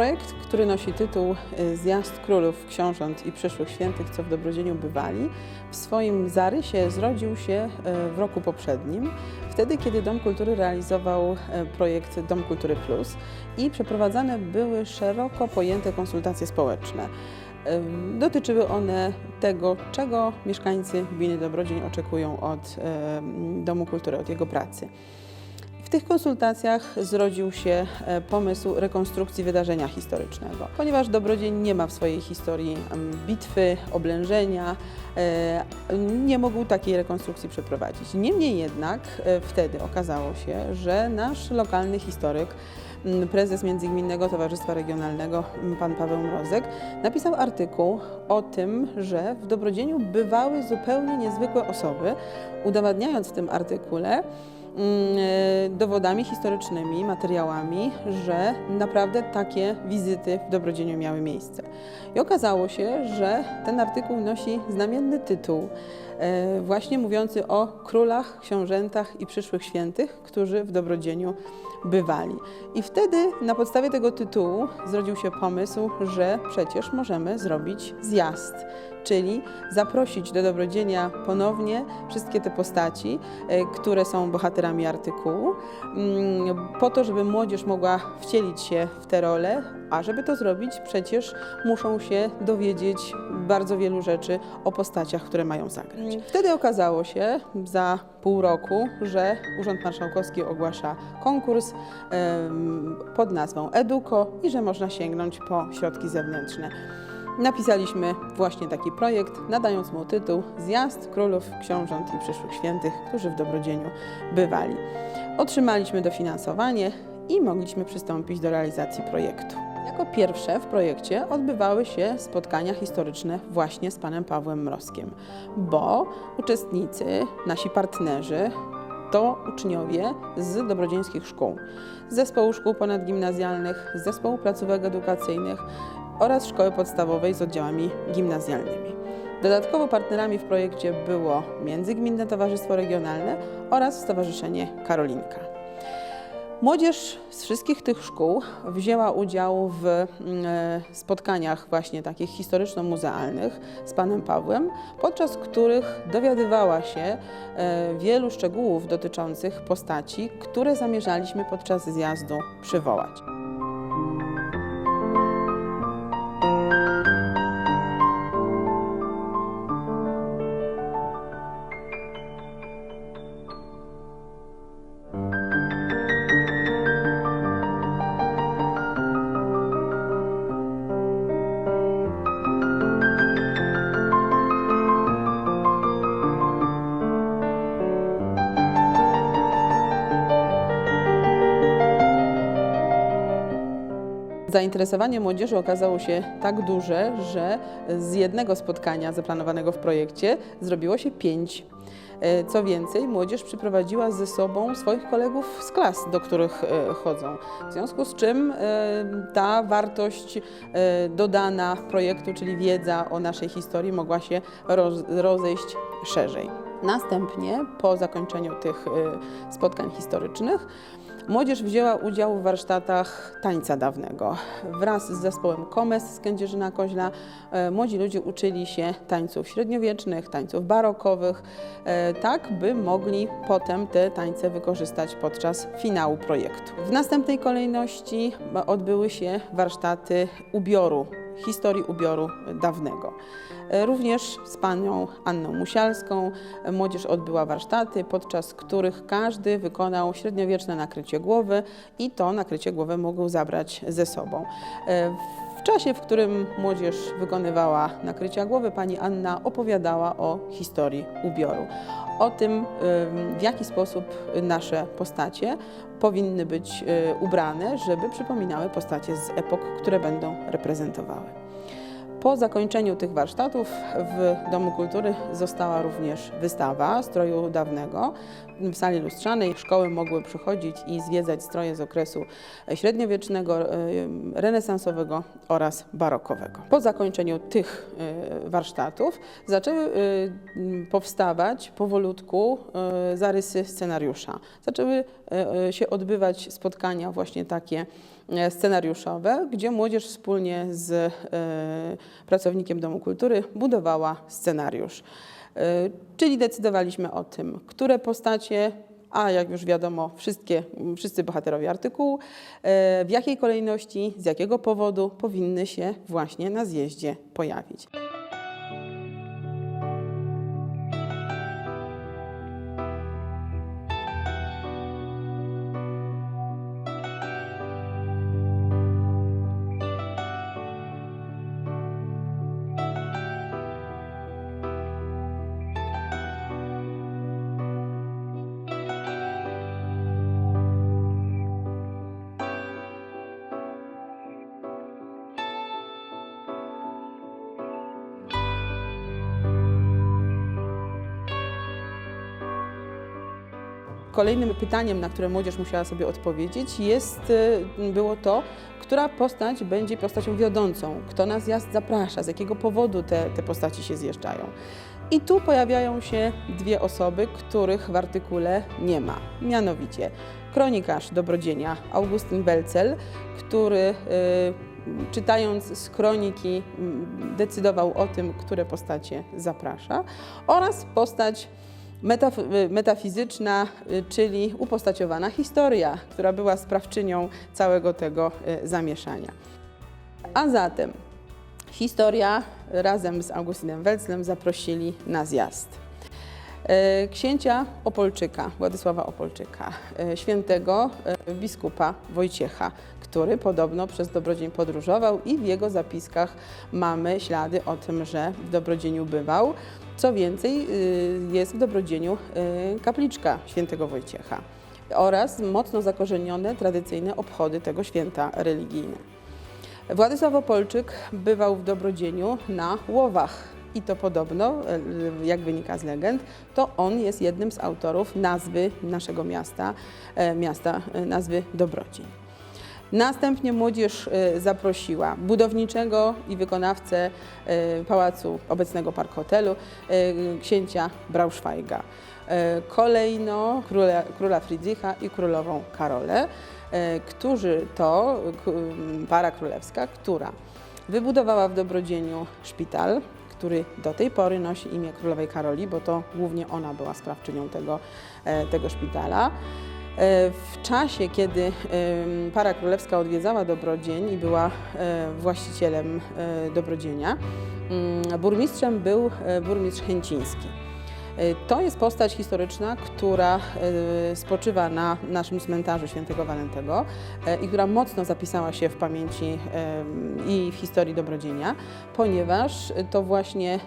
Projekt, który nosi tytuł y, Zjazd Królów, Książąt i Przyszłych Świętych, co w Dobrodzieniu bywali, w swoim zarysie zrodził się y, w roku poprzednim, wtedy kiedy Dom Kultury realizował y, projekt Dom Kultury Plus i przeprowadzane były szeroko pojęte konsultacje społeczne. Dotyczyły one tego, czego mieszkańcy gminy Dobrodzień oczekują od Domu Kultury, od jego pracy. W tych konsultacjach zrodził się e, pomysł rekonstrukcji wydarzenia historycznego. Ponieważ Dobrodzień nie ma w swojej historii em, bitwy, oblężenia, e, nie mógł takiej rekonstrukcji przeprowadzić. Niemniej jednak e, wtedy okazało się, że nasz lokalny historyk, m, prezes Międzygminnego Towarzystwa Regionalnego, m, pan Paweł Mrozek, napisał artykuł o tym, że w Dobrodzieniu bywały zupełnie niezwykłe osoby, udowadniając w tym artykule, mm, dowodami historycznymi, materiałami, że naprawdę takie wizyty w Dobrodzieniu miały miejsce. I okazało się, że ten artykuł nosi znamienny tytuł, e, właśnie mówiący o królach, książętach i przyszłych świętych, którzy w Dobrodzieniu bywali. I wtedy na podstawie tego tytułu zrodził się pomysł, że przecież możemy zrobić zjazd, czyli zaprosić do Dobrodzienia ponownie wszystkie te postaci, e, które są bohaterami artykułu, mm, po to, żeby młodzież mogła wcielić się w te role, a żeby to zrobić, przecież muszą się dowiedzieć bardzo wielu rzeczy o postaciach, które mają zagrać. Wtedy okazało się za pół roku, że Urząd Marszałkowski ogłasza konkurs pod nazwą Eduko i że można sięgnąć po środki zewnętrzne. Napisaliśmy właśnie taki projekt, nadając mu tytuł Zjazd Królów, Książąt i Przyszłych Świętych, którzy w Dobrodzieniu bywali. Otrzymaliśmy dofinansowanie i mogliśmy przystąpić do realizacji projektu. Jako pierwsze w projekcie odbywały się spotkania historyczne właśnie z panem Pawłem Mrozkiem, bo uczestnicy, nasi partnerzy, to uczniowie z dobrodzieńskich szkół, z zespołu szkół ponadgimnazjalnych, z zespołu placówek edukacyjnych oraz szkoły podstawowej z oddziałami gimnazjalnymi. Dodatkowo partnerami w projekcie było Międzygminne Towarzystwo Regionalne oraz Stowarzyszenie Karolinka. Młodzież z wszystkich tych szkół wzięła udział w mm, e, spotkaniach właśnie takich historyczno-muzealnych z panem Pawłem, podczas których dowiadywała się e, wielu szczegółów dotyczących postaci, które zamierzaliśmy podczas zjazdu przywołać. Zainteresowanie młodzieży okazało się tak duże, że z jednego spotkania zaplanowanego w projekcie zrobiło się pięć. E, Co więcej, młodzież przyprowadziła ze sobą swoich kolegów z klas, do których e, chodzą. W związku z czym e, ta wartość dodana projektu, czyli wiedza o naszej historii, mogła się roz, rozejść szerzej. Następnie, po zakończeniu tych spotkań historycznych, Młodzież wzięła udział w warsztatach tańca dawnego. Wraz z zespołem Komes z Kędzierzyna Koźla e, młodzi ludzie uczyli się tańców średniowiecznych, tańców barokowych, e, tak by mogli potem te tańce wykorzystać podczas finału projektu. W następnej kolejności odbyły się warsztaty ubioru historii ubioru dawnego. E, Również z panią Anną Musialską młodzież odbyła warsztaty, podczas których każdy wykonał średniowieczne nakrycie głowy i to nakrycie głowy mógł zabrać ze sobą. E, W czasie, w którym młodzież wykonywała nakrycia głowy, pani Anna opowiadała o historii ubioru. O tym, w jaki sposób nasze postacie powinny być e, ubrane, żeby przypominały postacie z epok, które będą reprezentowały. Po zakończeniu tych warsztatów w Domu Kultury została również wystawa stroju dawnego. W sali lustrzanej szkoły mogły przychodzić i zwiedzać stroje z okresu średniowiecznego, e, renesansowego oraz barokowego. Po zakończeniu tych e, warsztatów zaczęły m, powstawać powolutku zarysy scenariusza. Zaczęły się odbywać spotkania właśnie takie scenariuszowe, gdzie młodzież wspólnie z e, pracownikiem Domu Kultury budowała scenariusz. E, Czyli decydowaliśmy o tym, które postacie, a jak już wiadomo, wszystkie, wszyscy bohaterowie artykułu, e, w jakiej kolejności, z jakiego powodu powinny się właśnie na zjeździe pojawić. Kolejnym pytaniem, na które młodzież musiała sobie odpowiedzieć, jest, y, było to, która postać będzie postacią wiodącą, kto na zjazd zaprasza, z jakiego powodu te, te postaci się zjeżdżają. I tu pojawiają się dwie osoby, których w artykule nie ma. Mianowicie kronikarz dobrodzienia Augustyn Welcel, który y, czytając z kroniki decydował o tym, które postacie zaprasza oraz postać metaf- y, metafizyczna, y, czyli upostaciowana historia, która była sprawczynią całego tego y, zamieszania. A zatem historia razem z Augustynem Welclem zaprosili na zjazd. Księcia Opolczyka, Władysława Opolczyka, świętego biskupa Wojciecha, który podobno przez Dobrodzień podróżował i w jego zapiskach mamy ślady o tym, że w Dobrodzieniu bywał. Co więcej, y, jest w Dobrodzieniu y, kapliczka świętego Wojciecha oraz mocno zakorzenione tradycyjne obchody tego święta religijne. Władysław Opolczyk bywał w Dobrodzieniu na łowach i to podobno, e, jak wynika z legend, to on jest jednym z autorów nazwy naszego miasta, miasta nazwy Dobrodzień. Następnie młodzież e, zaprosiła budowniczego i wykonawcę e, pałacu obecnego Park Hotelu, e, księcia Braunschweiga. Kolejno króla, króla Friedricha i królową Karolę, którzy to para królewska, która wybudowała w Dobrodzieniu szpital, który do tej pory nosi imię królowej Karoli, bo to głównie ona była sprawczynią tego, e, tego szpitala. E, W czasie, kiedy para królewska odwiedzała Dobrodzień i była e, właścicielem e, Dobrodzienia, mm, burmistrzem był burmistrz Chęciński. To jest postać historyczna, która spoczywa na naszym cmentarzu świętego Walentego i która mocno zapisała się w pamięci i w historii Dobrodzienia, ponieważ to właśnie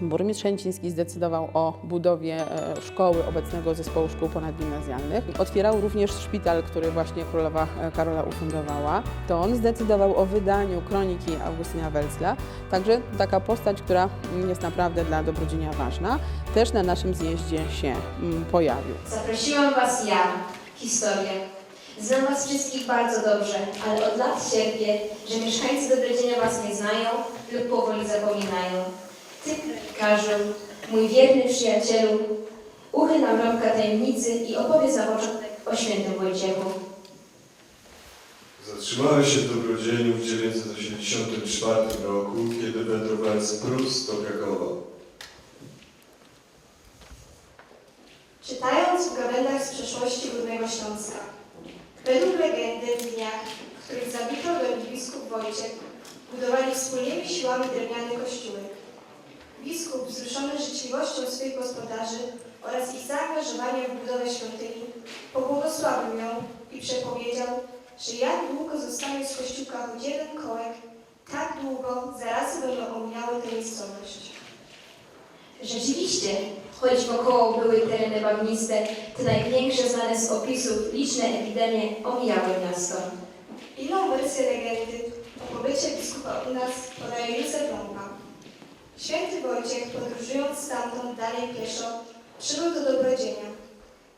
Burmistrz Chęciński zdecydował o budowie e, szkoły obecnego zespołu szkół ponadgimnazjalnych. Otwierał również szpital, który właśnie królowa e, Karola ufundowała. To on zdecydował o wydaniu kroniki Augustyna Welcla. Także taka postać, która jest naprawdę dla Dobrodzienia ważna, też na naszym zjeździe się mm, pojawił. Zaprosiłam Was ja, historię. Znam Was wszystkich bardzo dobrze, ale od lat cierpię, że mieszkańcy Dobrodzienia Was nie znają lub powoli zapominają. Ty, kronikarzu, mój wierny przyjacielu, uchyl nam rąbka tajemnicy i opowiedz na początek o świętym Wojciechu. Zatrzymałem się w Dobrodzieniu w 984 roku, kiedy wędrowałem z Prus do Krakowa. Czytając w gawędach z przeszłości Górnego Śląska. Według legendy w dniach, w których zabito biskup Wojciech, budowali wspólnymi siłami drewniany kościółek. Biskup, wzruszony życzliwością swych gospodarzy oraz ich zaangażowaniem w budowę świątyni, pobłogosławił ją i przepowiedział, że jak długo zostanie z kościółka choć jeden kołek, tak długo zaraz będą omijały tę miejscowość. Rzeczywiście, choć wokoło były tereny bagniste, te największe znane z opisów liczne epidemie omijały miasto. Inną wersję legendy o pobycie biskupa u nas podaje Józef Ląpa. Święty Wojciech, podróżując stamtąd dalej pieszo, przybył do Dobrodzienia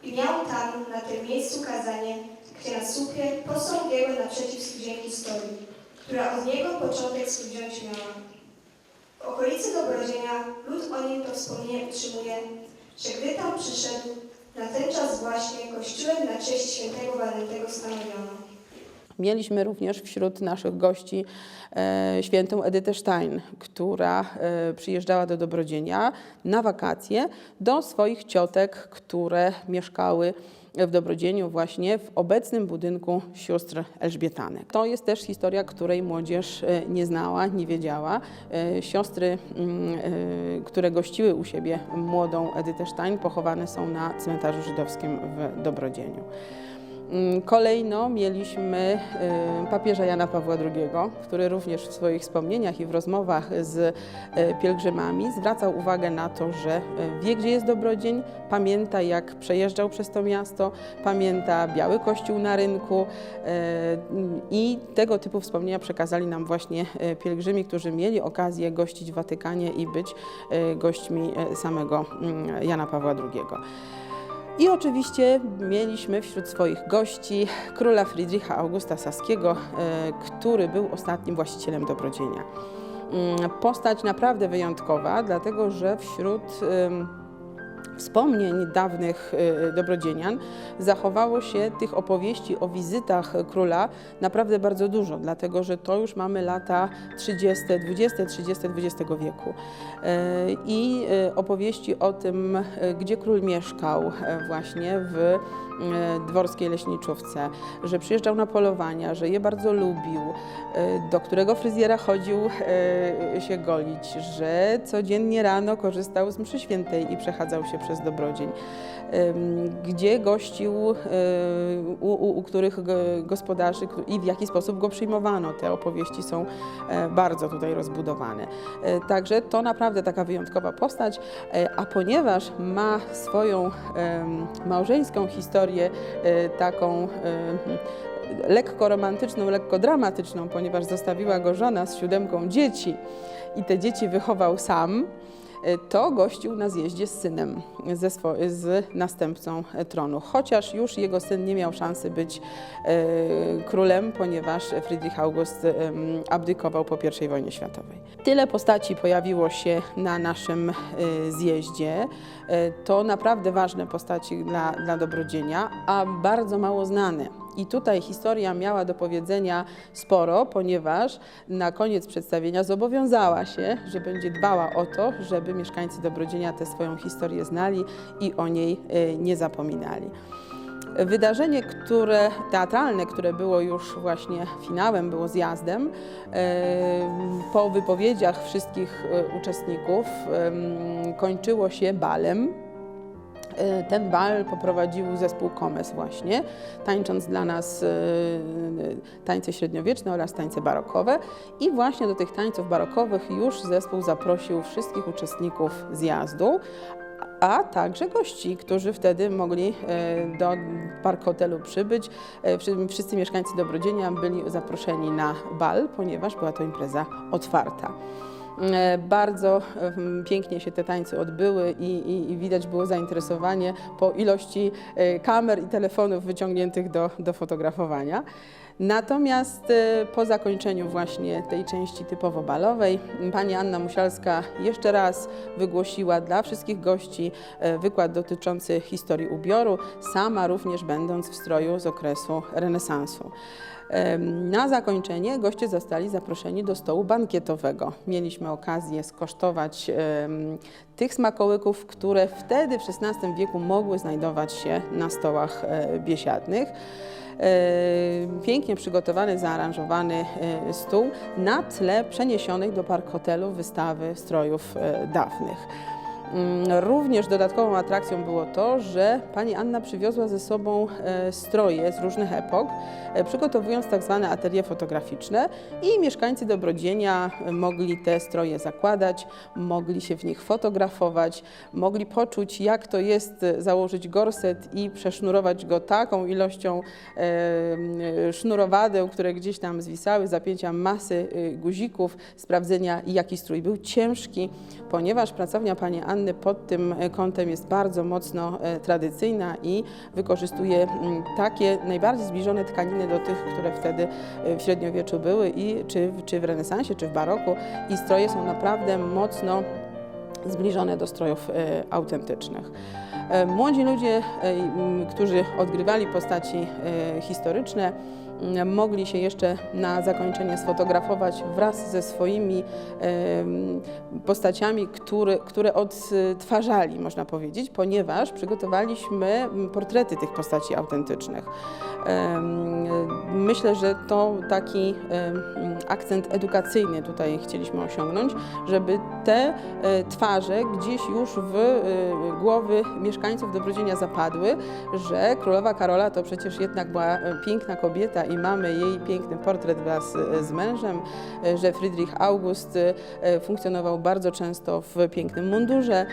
i miał tam, na tym miejscu kazanie, gdzie na słupie posąg jego naprzeciw studzień historii, która od niego początek swój miała. W okolicy Dobrodzienia lud o nim to wspomnienie utrzymuje, że gdy tam przyszedł, na ten czas właśnie kościółek na cześć świętego Walentego stanowiono. Mieliśmy również wśród naszych gości e, świętą Edytę Stein, która e, przyjeżdżała do Dobrodzienia na wakacje do swoich ciotek, które mieszkały w Dobrodzieniu właśnie w obecnym budynku sióstr Elżbietanek. To jest też historia, której młodzież e, nie znała, nie wiedziała. Siostry, mm, które gościły u siebie młodą Edytę Stein, pochowane są na cmentarzu żydowskim w Dobrodzieniu. Mm, Kolejno mieliśmy y, papieża Jana Pawła II, który również w swoich wspomnieniach i w rozmowach z y, pielgrzymami zwracał uwagę na to, że y, wie, gdzie jest Dobrodzień, pamięta, jak przejeżdżał przez to miasto, pamięta Biały Kościół na rynku i tego typu wspomnienia przekazali nam właśnie pielgrzymi, którzy mieli okazję gościć w Watykanie i być gośćmi samego mm, Jana Pawła II. I oczywiście mieliśmy wśród swoich gości króla Friedricha Augusta Saskiego, e, który był ostatnim właścicielem Dobrodzienia. Mm, Postać naprawdę wyjątkowa, dlatego że wśród wspomnień dawnych e, dobrodzienian zachowało się tych opowieści o wizytach króla naprawdę bardzo dużo, dlatego że to już mamy lata 30, 20, 30 XX wieku. E, I e, opowieści o tym, gdzie król mieszkał właśnie w dworskiej leśniczówce, że przyjeżdżał na polowania, że je bardzo lubił, e, do którego fryzjera chodził e, się golić, że codziennie rano korzystał z mszy świętej i przechadzał się przez Dobrodzień, gdzie gościł e, u, u, u których go- gospodarzy i w jaki sposób go przyjmowano. Te opowieści są e, bardzo tutaj rozbudowane. E, Także to naprawdę taka wyjątkowa postać, e, a ponieważ ma swoją małżeńską historię e, taką em, lekko romantyczną, lekko dramatyczną, ponieważ zostawiła go żona z siódemką dzieci i te dzieci wychował sam, e, to gościł na zjeździe z synem, ze z następcą e, tronu. Chociaż już jego syn nie miał szansy być e, królem, ponieważ Friedrich August em, abdykował po I wojnie światowej. Tyle postaci pojawiło się na naszym e, zjeździe. E, To naprawdę ważne postaci dla, dla Dobrodzienia, a bardzo mało znane. I tutaj historia miała do powiedzenia sporo, ponieważ na koniec przedstawienia zobowiązała się, że będzie dbała o to, żeby mieszkańcy Dobrodzienia tę swoją historię znali i o niej e, nie zapominali. Wydarzenie, które teatralne, które było już właśnie finałem, było zjazdem, po wypowiedziach wszystkich e, uczestników kończyło się balem. E, Ten bal poprowadził zespół Komes właśnie, tańcząc dla nas e, tańce średniowieczne oraz tańce barokowe. I właśnie do tych tańców barokowych już zespół zaprosił wszystkich uczestników zjazdu, a także gości, którzy wtedy mogli e, do park hotelu przybyć. E, wszy- Wszyscy mieszkańcy Dobrodzienia byli zaproszeni na bal, ponieważ była to impreza otwarta. E, Bardzo pięknie się te tańce odbyły i, i, i widać było zainteresowanie po ilości kamer i telefonów wyciągniętych do, do fotografowania. Natomiast e, po zakończeniu właśnie tej części typowo balowej, pani Anna Musialska jeszcze raz wygłosiła dla wszystkich gości e, wykład dotyczący historii ubioru, sama również będąc w stroju z okresu renesansu. Na zakończenie goście zostali zaproszeni do stołu bankietowego. Mieliśmy okazję skosztować tych smakołyków, które wtedy w XVI wieku mogły znajdować się na stołach e, biesiadnych. E, Pięknie przygotowany, zaaranżowany e, stół na tle przeniesionej do park hotelu wystawy strojów e, dawnych. Mm, Również dodatkową atrakcją było to, że pani Anna przywiozła ze sobą e, stroje z różnych epok, e, przygotowując tak zwane atelier fotograficzne i mieszkańcy Dobrodzienia e, mogli te stroje zakładać, mogli się w nich fotografować, mogli poczuć jak to jest założyć gorset i przesznurować go taką ilością sznurowadeł, które gdzieś tam zwisały, zapięcia masy guzików, sprawdzenia jaki strój był ciężki, ponieważ pracownia pani Anny pod tym e, kątem jest bardzo mocno e, tradycyjna i wykorzystuje takie najbardziej zbliżone tkaniny do tych, które wtedy e, w średniowieczu były i czy, czy w renesansie, czy w baroku i stroje są naprawdę mocno zbliżone do strojów autentycznych. Młodzi ludzie, którzy odgrywali postaci historyczne, mogli się jeszcze na zakończenie sfotografować wraz ze swoimi postaciami, które, które odtwarzali, można powiedzieć, ponieważ przygotowaliśmy portrety tych postaci autentycznych. Myślę, że to taki akcent edukacyjny tutaj chcieliśmy osiągnąć, żeby te e, twarze gdzieś już w e, głowy mieszkańców Dobrodzienia zapadły, że królowa Karola to przecież jednak była e, piękna kobieta i mamy jej piękny portret wraz e, z mężem, e, że Friedrich August e, funkcjonował bardzo często w pięknym mundurze,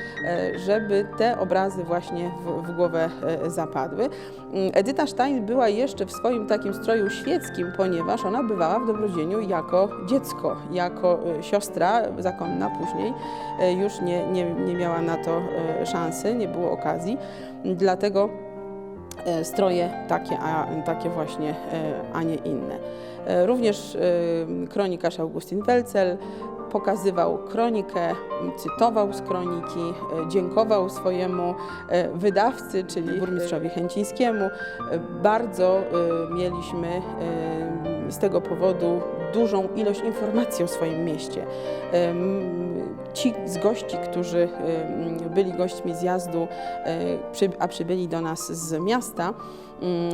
żeby te obrazy właśnie w, w głowę zapadły. Mm, Edyta Stein była jeszcze w swoim takim stroju świeckim, ponieważ ona bywała w Dobrodzieniu jako dziecko, jako siostra zakonna później. Już nie, nie, nie miała na to szansy, nie było okazji. Dlatego stroje takie, a takie właśnie, e, a nie inne. E, Również e, kronikarz Augustin Welcel pokazywał kronikę, cytował z kroniki, e, dziękował swojemu e, wydawcy, czyli burmistrzowi Chęcińskiemu. E, Bardzo e, mieliśmy e, z tego powodu dużą ilość informacji o swoim mieście. Ci z gości, którzy byli gośćmi zjazdu, e, a przybyli do nas z miasta,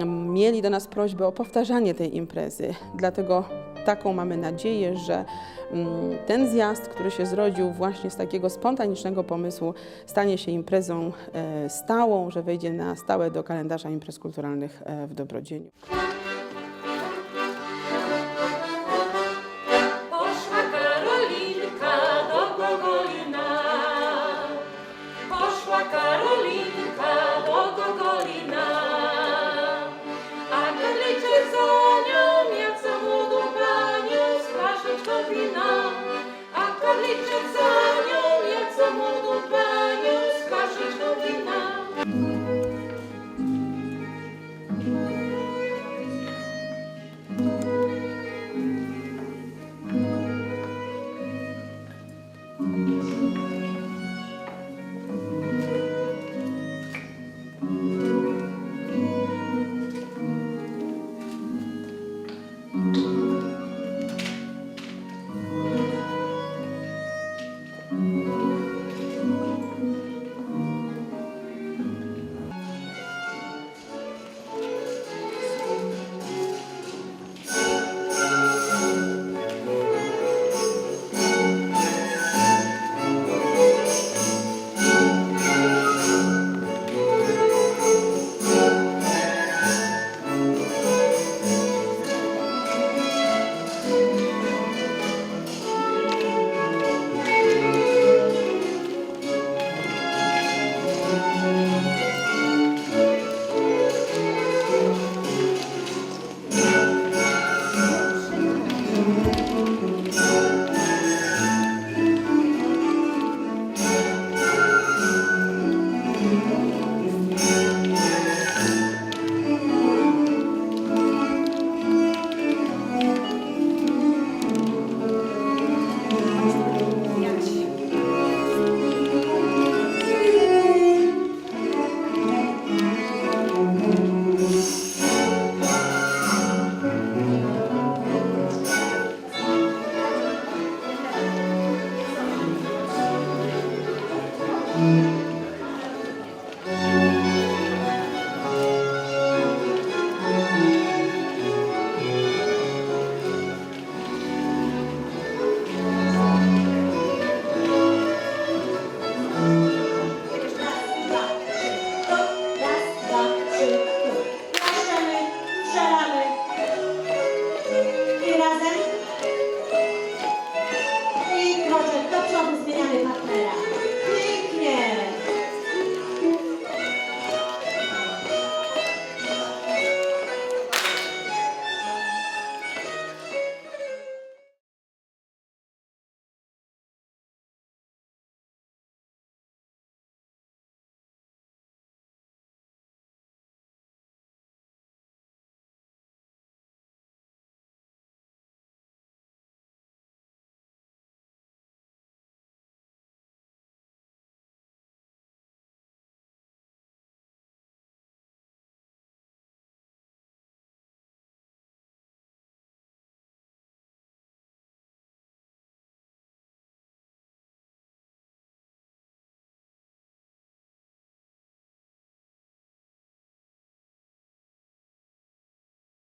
mieli do nas prośbę o powtarzanie tej imprezy. Dlatego taką mamy nadzieję, że mm, ten zjazd, który się zrodził właśnie z takiego spontanicznego pomysłu, stanie się imprezą e, stałą, że wejdzie na stałe do kalendarza imprez kulturalnych e, w Dobrodzieniu.